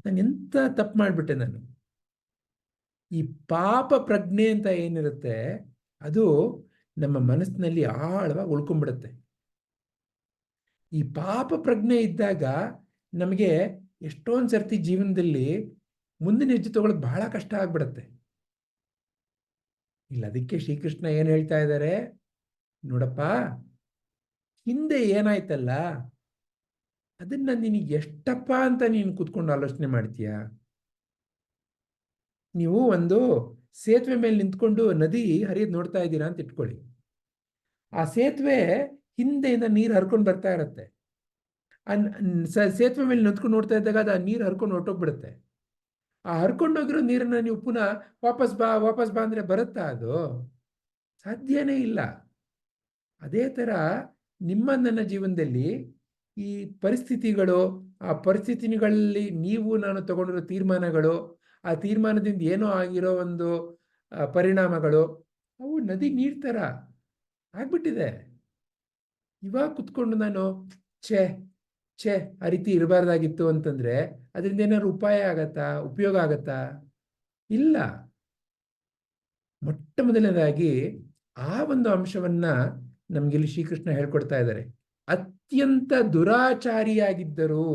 ನಾನು ಎಂತ ತಪ್ಪು ಮಾಡಿಬಿಟ್ಟೆ ನಾನು? ಈ ಪಾಪ ಪ್ರಜ್ಞೆ ಅಂತ ಏನಿರುತ್ತೆ, ಅದು ನಮ್ಮ ಮನಸ್ಸಿನಲ್ಲಿ ಆಳವಾಗಿ ಉಳ್ಕೊಂಡ್ಬಿಡುತ್ತೆ ಈ ಪಾಪ ಪ್ರಜ್ಞೆ ಇದ್ದಾಗ ನಮಗೆ ಎಷ್ಟೊಂದು ಸರ್ತಿ ಜೀವನದಲ್ಲಿ ಮುಂದಿನ ಹೆಜ್ಜೆ ತಗೊಳ್ಳೋದು ಬಹಳ ಕಷ್ಟ ಆಗ್ಬಿಡತ್ತೆ. ಇಲ್ಲ, ಅದಕ್ಕೆ ಶ್ರೀಕೃಷ್ಣ ಏನು ಹೇಳ್ತಾ ಇದ್ದಾರೆ ನೋಡಪ್ಪ, ಹಿಂದೆ ಏನಾಯ್ತಲ್ಲ ಅದನ್ನ ನಿನಗೆ ಎಷ್ಟಪ್ಪ ಅಂತ ನೀನು ಕೂತ್ಕೊಂಡು ಆಲೋಚನೆ ಮಾಡ್ತೀಯ? ನೀವು ಒಂದು ಸೇತುವೆ ಮೇಲೆ ನಿಂತ್ಕೊಂಡು ನದಿ ಹರಿಯೋದು ನೋಡ್ತಾ ಇದ್ದೀರಾ ಅಂತ ಇಟ್ಕೊಳ್ಳಿ. ಆ ಸೇತುವೆ ಹಿಂದೆಯಿಂದ ನೀರು ಹರ್ಕೊಂಡು ಬರ್ತಾ ಇರತ್ತೆ. ಆ ಸೇತುವೆ ಮೇಲೆ ನಿಂತ್ಕೊಂಡು ನೋಡ್ತಾ ಇದ್ದಾಗ ಅದು ಆ ನೀರು ಹರ್ಕೊಂಡು ಹೊರ್ಟೋಗ್ಬಿಡುತ್ತೆ. ಆ ಹರ್ಕೊಂಡು ಹೋಗಿರೋ ನೀರನ್ನ ನೀವು ಪುನಃ ವಾಪಸ್ ಬಾ ವಾಪಸ್ ಬಾ ಅಂದ್ರೆ ಬರುತ್ತಾ ಅದು? ಸಾಧ್ಯನೇ ಇಲ್ಲ. ಅದೇ ಥರ ನಿಮ್ಮ ನನ್ನ ಜೀವನದಲ್ಲಿ ಈ ಪರಿಸ್ಥಿತಿಗಳು, ಆ ಪರಿಸ್ಥಿತಿಗಳಲ್ಲಿ ನೀವು, ನಾನು ತಗೊಂಡಿರೋ ತೀರ್ಮಾನಗಳು, ಆ ತೀರ್ಮಾನದಿಂದ ಏನೋ ಆಗಿರೋ ಒಂದು ಪರಿಣಾಮಗಳು, ಅವು ನದಿ ನೀರ್ ಥರ ಆಗ್ಬಿಟ್ಟಿದೆ. ಇವಾಗ ಕುತ್ಕೊಂಡು ನಾನು, ಛೆ ಛೆ, ಆ ರೀತಿ ಇರಬಾರ್ದಾಗಿತ್ತು ಅಂತಂದ್ರೆ ಅದರಿಂದ ಏನಾದ್ರು ಉಪಾಯ ಆಗತ್ತಾ, ಉಪಯೋಗ ಆಗತ್ತಾ? ಇಲ್ಲ. ಮೊಟ್ಟ ಮೊದಲನೇದಾಗಿ ಆ ಒಂದು ಅಂಶವನ್ನ ನಮ್ಗಿಲ್ಲಿ ಶ್ರೀಕೃಷ್ಣ ಹೇಳ್ಕೊಡ್ತಾ ಇದ್ದಾರೆ. ಅತ್ಯಂತ ದುರಾಚಾರಿಯಾಗಿದ್ದರು.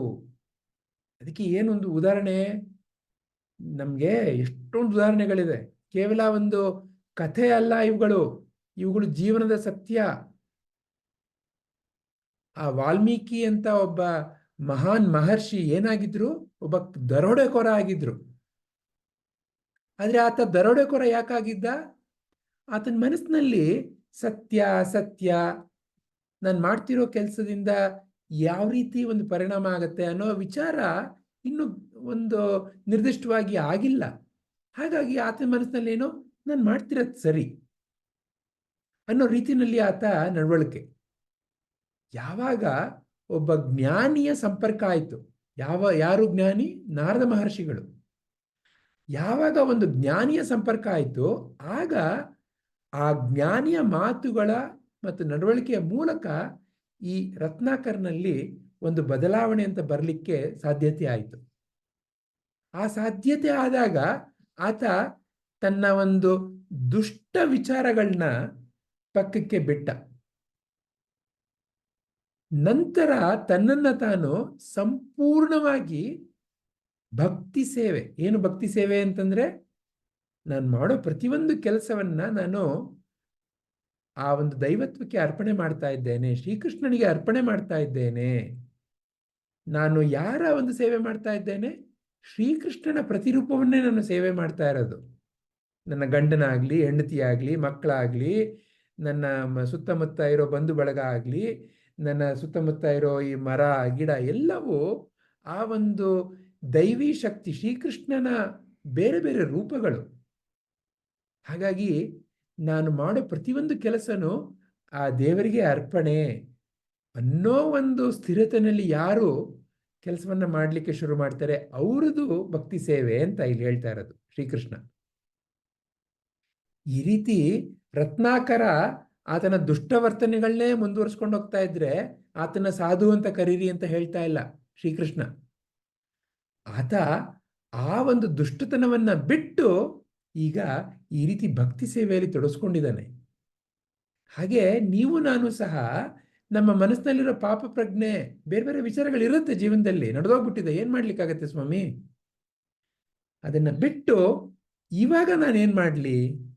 ಅದಕ್ಕೆ ಏನೊಂದು ಉದಾಹರಣೆ? ನಮಗೆ ಎಷ್ಟೊಂದು ಉದಾಹರಣೆಗಳಿದೆ ಕೇವಲ ಒಂದು ಕಥೆ ಅಲ್ಲ ಇವುಗಳು. ಇವುಗಳು ಜೀವನದ ಸತ್ಯ. ಆ ವಾಲ್ಮೀಕಿ ಅಂತ ಒಬ್ಬ ಮಹಾನ್ ಮಹರ್ಷಿ ಏನಾಗಿದ್ರು? ಒಬ್ಬ ದರೋಡೆಕೋರ ಆಗಿದ್ರು. ಆದ್ರೆ ಆತ ದರೋಡೆಕೋರ ಯಾಕಾಗಿದ್ದ? ಆತನ ಮನಸ್ಸಿನಲ್ಲಿ ಸತ್ಯ ಅಸತ್ಯ ನಾನು ಮಾಡ್ತಿರೋ ಕೆಲಸದಿಂದ ಯಾವ ರೀತಿ ಒಂದು ಪರಿಣಾಮ ಆಗತ್ತೆ ಅನ್ನೋ ವಿಚಾರ ಇನ್ನು ಒಂದು ನಿರ್ದಿಷ್ಟವಾಗಿ ಆಗಿಲ್ಲ. ಹಾಗಾಗಿ ಆತನ ಮನಸ್ಸಿನಲ್ಲಿ ಏನೋ ನಾನು ಮಾಡ್ತಿರೋದು ಸರಿ ಅನ್ನೋ ರೀತಿಯಲ್ಲಿ ಆತ ನಡವಳಿಕೆ. ಯಾವಾಗ ಒಬ್ಬ ಜ್ಞಾನಿಯ ಸಂಪರ್ಕ ಆಯಿತು, ಯಾವ, ಯಾರು ಜ್ಞಾನಿ? ನಾರದ ಮಹರ್ಷಿಗಳು. ಯಾವಾಗ ಒಂದು ಜ್ಞಾನಿಯ ಸಂಪರ್ಕ ಆಯಿತು, ಆಗ ಆ ಜ್ಞಾನಿಯ ಮಾತುಗಳ ಮತ್ತು ನಡವಳಿಕೆಯ ಮೂಲಕ ಈ ರತ್ನಾಕರ್ನಲ್ಲಿ ಒಂದು ಬದಲಾವಣೆ ಅಂತ ಬರಲಿಕ್ಕೆ ಸಾಧ್ಯತೆ ಆಯಿತು. ಆ ಸಾಧ್ಯತೆ ಆದಾಗ ಆತ ತನ್ನ ಒಂದು ದುಷ್ಟ ವಿಚಾರಗಳನ್ನ ಪಕ್ಕಕ್ಕೆ ಬಿಟ್ಟ. ನಂತರ ತನ್ನನ್ನ ತಾನು ಸಂಪೂರ್ಣವಾಗಿ ಭಕ್ತಿ ಸೇವೆ, ಏನು ಭಕ್ತಿ ಸೇವೆ ಅಂತಂದ್ರೆ, ನಾನು ಮಾಡೋ ಪ್ರತಿಯೊಂದು ಕೆಲಸವನ್ನ ನಾನು ಆ ಒಂದು ದೈವತ್ವಕ್ಕೆ ಅರ್ಪಣೆ ಮಾಡ್ತಾ ಇದ್ದೇನೆ, ಶ್ರೀಕೃಷ್ಣನಿಗೆ ಅರ್ಪಣೆ ಮಾಡ್ತಾ ಇದ್ದೇನೆ, ನಾನು ಯಾರ ಒಂದು ಸೇವೆ ಮಾಡ್ತಾ ಇದ್ದೇನೆ? ಶ್ರೀಕೃಷ್ಣನ ಪ್ರತಿರೂಪವನ್ನೇ ನಾನು ಸೇವೆ ಮಾಡ್ತಾ ಇರೋದು. ನನ್ನ ಗಂಡನಾಗ್ಲಿ, ಹೆಂಡತಿಯಾಗ್ಲಿ, ಮಕ್ಕಳಾಗ್ಲಿ, ನನ್ನ ಸುತ್ತಮುತ್ತ ಇರೋ ಬಂಧು ಬಳಗ ಆಗಲಿ, ನನ್ನ ಸುತ್ತಮುತ್ತ ಇರೋ ಈ ಮರ, ಗಿಡ ಎಲ್ಲವೂ ಆ ಒಂದು ದೈವಿ ಶಕ್ತಿ ಶ್ರೀಕೃಷ್ಣನ ಬೇರೆ ಬೇರೆ ರೂಪಗಳು. ಹಾಗಾಗಿ ನಾನು ಮಾಡೋ ಪ್ರತಿಯೊಂದು ಕೆಲಸನೂ ಆ ದೇವರಿಗೆ ಅರ್ಪಣೆ ಅನ್ನೋ ಒಂದು ಸ್ಥಿರತೆಯಲ್ಲಿ ಯಾರು ಕೆಲಸವನ್ನು ಮಾಡಲಿಕ್ಕೆ ಶುರು ಮಾಡ್ತಾರೆ? ಅವ್ರದ್ದು ಭಕ್ತಿ ಸೇವೆ ಅಂತ ಇಲ್ಲಿ ಹೇಳ್ತಾ ಇರೋದು ಶ್ರೀಕೃಷ್ಣ. ಈ ರೀತಿ ರತ್ನಾಕರ ಆತನ ದುಷ್ಟವರ್ತನೆಗಳನ್ನೇ ಮುಂದುವರ್ಸ್ಕೊಂಡು ಹೋಗ್ತಾ ಇದ್ರೆ ಆತನ ಸಾಧು ಅಂತ ಕರೀರಿ ಅಂತ ಹೇಳ್ತಾ ಇಲ್ಲ ಶ್ರೀಕೃಷ್ಣ. ಆತ ಆ ಒಂದು ದುಷ್ಟತನವನ್ನ ಬಿಟ್ಟು ಈಗ ಈ ರೀತಿ ಭಕ್ತಿ ಸೇವೆಯಲ್ಲಿ ತೊಡಸ್ಕೊಂಡಿದ್ದಾನೆ. ಹಾಗೆ ನೀವು ನಾನು ಸಹ ನಮ್ಮ ಮನಸ್ಸಿನಲ್ಲಿರೋ ಪಾಪ ಪ್ರಜ್ಞೆ, ಬೇರೆ ಬೇರೆ ವಿಚಾರಗಳಿರುತ್ತೆ ಜೀವನದಲ್ಲಿ, ನಡೆದೋಗ್ಬಿಟ್ಟಿದೆ, ಏನು ಮಾಡ್ಲಿಕ್ಕಾಗತ್ತೆ ಸ್ವಾಮಿ? ಅದನ್ನ ಬಿಟ್ಟು ಇವಾಗ ನಾನು ಮಾಡಲಿ?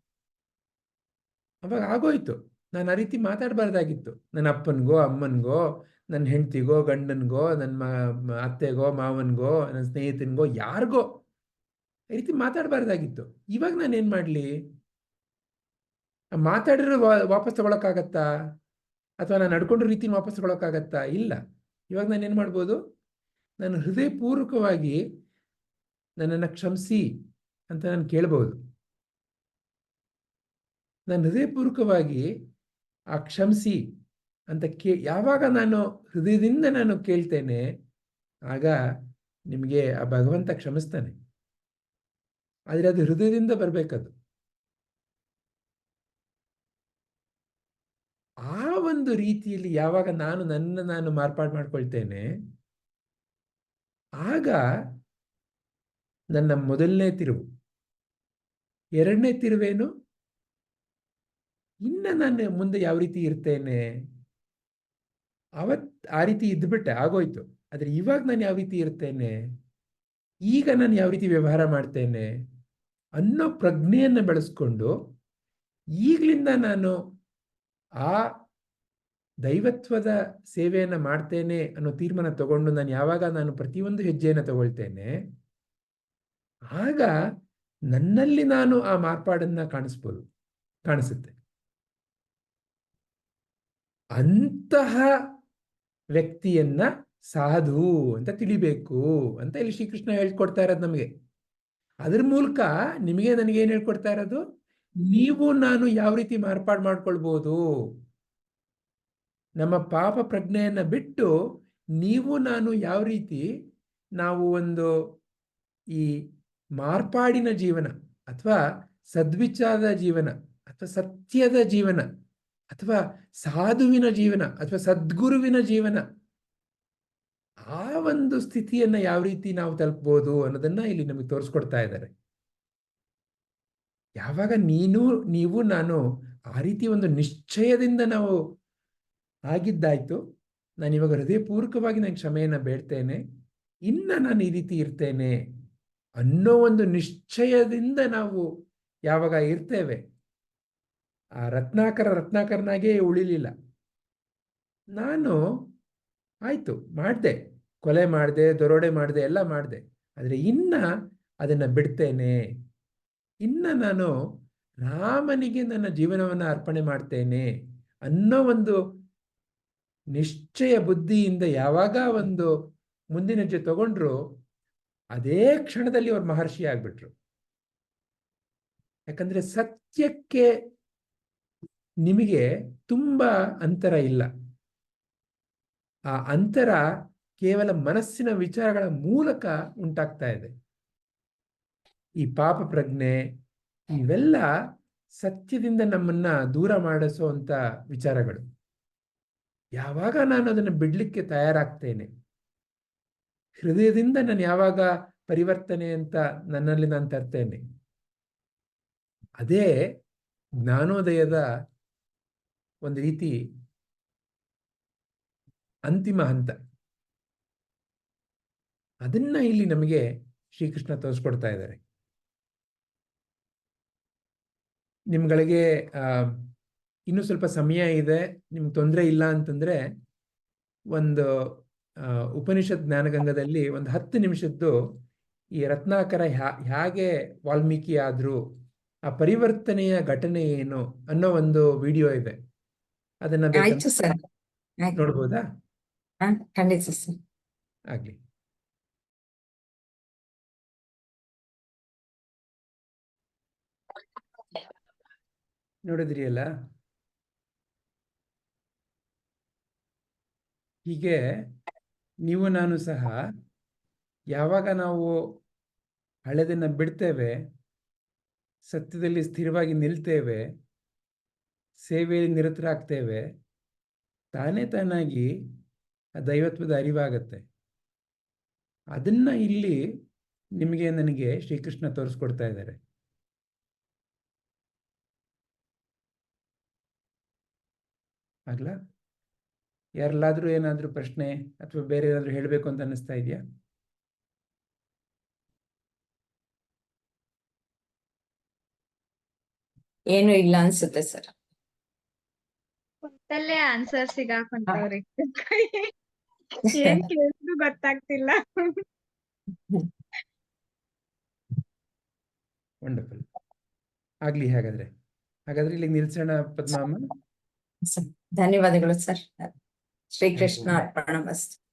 ಅವಾಗ ಆಗೋಯ್ತು. ನಾನು ಆ ರೀತಿ ಮಾತಾಡಬಾರ್ದಾಗಿತ್ತು. ನನ್ನ ಅಪ್ಪನಿಗೋ, ಅಮ್ಮನಿಗೋ ನನ್ನ ಹೆಂಡ್ತಿಗೋ, ಗಂಡನಿಗೋ ನನ್ನ ಅತ್ತೆಗೋ, ಮಾವನಿಗೋ, ನನ್ನ ಸ್ನೇಹಿತನಿಗೋ, ಯಾರಿಗೋ. ಈ ರೀತಿ ಮಾತಾಡಬಾರ್ದಾಗಿತ್ತು. ಇವಾಗ ನಾನು ಏನು ಮಾಡಲಿ? ಮಾತಾಡಿರೋ ವಾಪಸ್ ತಗೊಳಕ್ಕಾಗತ್ತಾ? ಅಥವಾ ನಾನು ನಡ್ಕೊಂಡಿರೋ ರೀತಿನ ವಾಪಸ್ ತಗೊಳಕ್ಕಾಗತ್ತಾ? ಇಲ್ಲ. ಇವಾಗ ನಾನು ಏನು ಮಾಡ್ಬೋದು? ನಾನು ಹೃದಯಪೂರ್ವಕವಾಗಿ ನನ್ನನ್ನು ಕ್ಷಮಿಸಿ ಅಂತ ನಾನು ಕೇಳ್ಬೋದು. ನಾನು ಹೃದಯಪೂರ್ವಕವಾಗಿ ಆ ಕ್ಷಮಿಸಿ ಅಂತ ಕೇ, ಯಾವಾಗ ನಾನು ಹೃದಯದಿಂದ ನಾನು ಕೇಳ್ತೇನೆ, ಆಗ ನಿಮಗೆ ಆ ಭಗವಂತ ಕ್ಷಮಿಸ್ತಾನೆ. ಆದರೆ ಅದು ಹೃದಯದಿಂದ ಬರಬೇಕದು. ಆ ಒಂದು ರೀತಿಯಲ್ಲಿ ಯಾವಾಗ ನಾನು ನನ್ನ ನಾನು ಮಾರ್ಪಾಡು ಮಾಡ್ಕೊಳ್ತೇನೆ, ಆಗ ನನ್ನ ಮೊದಲನೇ ತಿರುವು. ಎರಡನೇ ತಿರುವೇನು? ಇನ್ನ ನಾನು ಮುಂದೆ ಯಾವ ರೀತಿ ಇರ್ತೇನೆ? ಅವತ್ ಆ ರೀತಿ ಇದ್ಬಿಟ್ಟೆ, ಆಗೋಯ್ತು. ಆದ್ರೆ ಇವಾಗ ನಾನು ಯಾವ ರೀತಿ ಇರ್ತೇನೆ? ಈಗ ನಾನು ಯಾವ ರೀತಿ ವ್ಯವಹಾರ ಮಾಡ್ತೇನೆ? ಅನ್ನೋ ಪ್ರಜ್ಞೆಯನ್ನು ಬೆಳೆಸ್ಕೊಂಡು ಈಗಲಿಂದ ನಾನು ಆ ದೈವತ್ವದ ಸೇವೆಯನ್ನು ಮಾಡ್ತೇನೆ ಅನ್ನೋ ತೀರ್ಮಾನ ತಗೊಂಡು ನಾನು ಯಾವಾಗ ನಾನು ಪ್ರತಿಯೊಂದು ಹೆಜ್ಜೆಯನ್ನು ತಗೊಳ್ತೇನೆ, ಆಗ ನನ್ನಲ್ಲಿ ನಾನು ಆ ಮಾರ್ಪಾಡನ್ನ ಕಾಣಿಸ್ಬೋದು, ಕಾಣಿಸುತ್ತೆ. ಅಂತಹ ವ್ಯಕ್ತಿಯನ್ನ ಸಾಧು ಅಂತ ತಿಳಿಬೇಕು ಅಂತ ಇಲ್ಲಿ ಶ್ರೀಕೃಷ್ಣ ಹೇಳ್ಕೊಡ್ತಾ ಇರೋದು ನಮಗೆ. ಅದ್ರ ಮೂಲಕ ನಿಮಗೆ ನನಗೆ ಏನ್ ಹೇಳ್ಕೊಡ್ತಾ ಇರೋದು? ನೀವು ನಾನು ಯಾವ ರೀತಿ ಮಾರ್ಪಾಡು ಮಾಡ್ಕೊಳ್ಬೋದು? ನಮ್ಮ ಪಾಪ ಪ್ರಜ್ಞೆಯನ್ನು ಬಿಟ್ಟು ನೀವು ನಾನು ಯಾವ ರೀತಿ ನಾವು ಒಂದು ಈ ಮಾರ್ಪಾಡಿನ ಜೀವನ ಅಥವಾ ಸದ್ವಿಚಾರದ ಜೀವನ ಅಥವಾ ಸತ್ಯದ ಜೀವನ ಅಥವಾ ಸಾಧುವಿನ ಜೀವನ ಅಥವಾ ಸದ್ಗುರುವಿನ ಜೀವನ ಒಂದು ಸ್ಥಿತಿಯನ್ನ ಯಾವ ರೀತಿ ನಾವು ತಲುಪಬಹುದು ಅನ್ನೋದನ್ನ ಇಲ್ಲಿ ನಮಗೆ ತೋರಿಸ್ಕೊಡ್ತಾ ಇದ್ದಾರೆ. ಯಾವಾಗ ನೀನು, ನೀವು, ನಾನು ಆ ರೀತಿ ಒಂದು ನಿಶ್ಚಯದಿಂದ ನಾವು ಆಗಿದ್ದಾಯ್ತು, ನಾನು ಇವಾಗ ಹೃದಯಪೂರ್ವಕವಾಗಿ ನಾನು ಕ್ಷಮೆಯನ್ನ ಬೇಡ್ತೇನೆ, ಇನ್ನ ನಾನು ಈ ರೀತಿ ಇರ್ತೇನೆ ಅನ್ನೋ ಒಂದು ನಿಶ್ಚಯದಿಂದ ನಾವು ಯಾವಾಗ ಇರ್ತೇವೆ, ಆ ರತ್ನಾಕರ ರತ್ನಾಕರನಾಗೇ ಉಳಿಲಿಲ್ಲ. ನಾನು ಆಯ್ತು, ಮಾಡಿದೆ. ಕೊಲೆ ಮಾಡಿದೆ, ದರೋಡೆ ಮಾಡಿದೆ, ಎಲ್ಲ ಮಾಡಿದೆ. ಆದರೆ ಇನ್ನ ಅದನ್ನ ಬಿಡ್ತೇನೆ. ಇನ್ನ ನಾನು ರಾಮನಿಗೆ ನನ್ನ ಜೀವನವನ್ನು ಅರ್ಪಣೆ ಮಾಡ್ತೇನೆ ಅನ್ನೋ ಒಂದು ನಿಶ್ಚಯ ಬುದ್ಧಿಯಿಂದ ಯಾವಾಗ ಒಂದು ಮುಂದಿನ ಹೆಜ್ಜೆ ತಗೊಂಡ್ರು, ಅದೇ ಕ್ಷಣದಲ್ಲಿ ಅವ್ರು ಮಹರ್ಷಿ ಆಗ್ಬಿಟ್ರು. ಯಾಕಂದ್ರೆ ಸತ್ಯಕ್ಕೆ ನಿಮಗೆ ತುಂಬಾ ಅಂತರ ಇಲ್ಲ. ಆ ಅಂತರ ಕೇವಲ ಮನಸ್ಸಿನ ವಿಚಾರಗಳ ಮೂಲಕ ಉಂಟಾಗ್ತಾ ಇದೆ. ಈ ಪಾಪ ಪ್ರಜ್ಞೆ ಇವೆಲ್ಲ ಸತ್ಯದಿಂದ ನಮ್ಮನ್ನ ದೂರ ಮಾಡಿಸುವಂತ ವಿಚಾರಗಳು. ಯಾವಾಗ ನಾನು ಅದನ್ನು ಬಿಡ್ಲಿಕ್ಕೆ ತಯಾರಾಗ್ತೇನೆ? ಹೃದಯದಿಂದ ನಾನು ಯಾವಾಗ ಪರಿವರ್ತನೆ ಅಂತ ನನ್ನಲ್ಲಿ ನಾನು ತರ್ತೇನೆ? ಅದೇ ಜ್ಞಾನೋದಯದ ಒಂದು ರೀತಿ ಅಂತಿಮ ಹಂತ. ಅದನ್ನ ಇಲ್ಲಿ ನಮಗೆ ಶ್ರೀಕೃಷ್ಣ ತೋರಿಸ್ಕೊಡ್ತಾ ಇದ್ದಾರೆ. ನಿಮ್ಗಳಿಗೆ ಇನ್ನೂ ಸ್ವಲ್ಪ ಸಮಯ ಇದೆ ನಿಮ್ಗೆ ತೊಂದರೆ ಇಲ್ಲ ಅಂತಂದ್ರೆ ಒಂದು ಉಪನಿಷತ್ ಜ್ಞಾನಗಂಗದಲ್ಲಿ ಒಂದು ಹತ್ತು ನಿಮಿಷದ್ದು ಈ ರತ್ನಾಕರ ಹ್ಯಾ ಹೇಗೆ ವಾಲ್ಮೀಕಿ ಆದ್ರು ಆ ಪರಿವರ್ತನೆಯ ಘಟನೆ ಏನು ಅನ್ನೋ ಒಂದು ವಿಡಿಯೋ ಇದೆ. ಅದನ್ನ ನೋಡ್ಬೋದಾ? ಹಾ ಖಂಡಿತ ಸರ್. ಆಗ್ಲಿ. ನೋಡಿದ್ರಿ ಅಲ್ಲ ಹೀಗೆ ನೀವು ನಾನು ಸಹ ಯಾವಾಗ ನಾವು ಹಳೆದನ್ನ ಬಿಡ್ತೇವೆ, ಸತ್ಯದಲ್ಲಿ ಸ್ಥಿರವಾಗಿ ನಿಲ್ತೇವೆ, ಸೇವೆಯಲ್ಲಿ ನಿರತರಾಗ್ತೇವೆ, ತಾನೇ ತಾನಾಗಿ ಆ ದೈವತ್ವದ ಅರಿವಾಗತ್ತೆ. ಅದನ್ನ ಇಲ್ಲಿ ನಿಮಗೆ ನನಗೆ ಶ್ರೀಕೃಷ್ಣ ತೋರಿಸ್ಕೊಡ್ತಾ ಇದ್ದಾರೆ. ಆಗ್ಲಾ? ಯಾರಲ್ಲಾದ್ರೂ ಏನಾದ್ರೂ ಪ್ರಶ್ನೆ ಅಥವಾ ಬೇರೆ ಏನಾದ್ರೂ ಹೇಳಬೇಕು ಅಂತ ಅನ್ನಿಸ್ತಾ ಇದೆಯಾ? ಏನು ಇಲ್ಲ ಅನ್ಸುತ್ತೆ ಸರ್. ಅಲ್ಲೇ ಆನ್ಸರ್ ಸಿಗಾಕೊಂತವ್ರಿ ಏನ್ ಕೇಳಿದ್ರು ಗೊತ್ತಾಗ್ತಿಲ್ಲ. ವಂಡರ್ಫುಲ್ ಆಗ್ಲಿ ಹಾಗಾದ್ರೆ. ಹಾಗಾದ್ರೆ ಇಲ್ಲಿ ನಿಲ್ಸೋಣ ಪದ್ಮಾಮ. ಧನ್ಯವಾದಗಳು ಸರ್. ಶ್ರೀಕೃಷ್ಣ ಅರ್ಪಣ ಮಸ್ತು